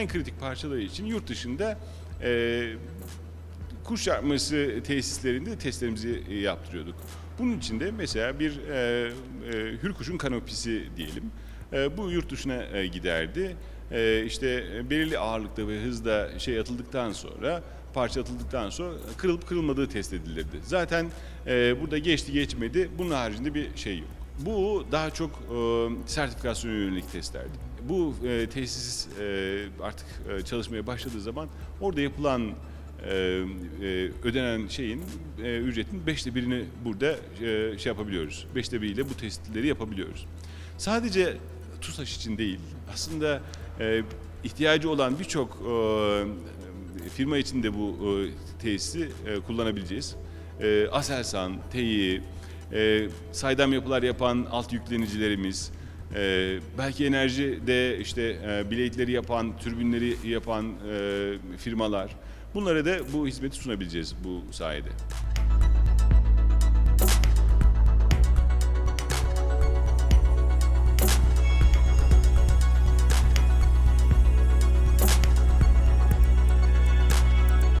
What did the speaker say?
en kritik parçaları için yurt dışında e, kuş çarpması tesislerinde testlerimizi e, yaptırıyorduk. Bunun için de mesela bir e, e, hürkuşun kanopisi diyelim. E, bu yurt dışına e, giderdi. E, işte belirli ağırlıkta ve hızda şey atıldıktan sonra parça atıldıktan sonra kırılıp kırılmadığı test edilirdi. Zaten e, burada geçti geçmedi bunun haricinde bir şey yok. Bu daha çok e, sertifikasyona yönelik testlerdi. Bu e, tesis e, artık e, çalışmaya başladığı zaman orada yapılan e, e, ödenen şeyin e, ücretin beşte birini burada e, şey yapabiliyoruz. Beşte biriyle bu testleri yapabiliyoruz. Sadece TUSAŞ için değil, aslında e, ihtiyacı olan birçok e, firma için de bu e, tesisi e, kullanabileceğiz. E, Aselsan, TEİ, e, saydam yapılar yapan alt yüklenicilerimiz, e, belki enerjide işte e, bilekleri yapan, türbinleri yapan e, firmalar. Bunlara da bu hizmeti sunabileceğiz bu sayede.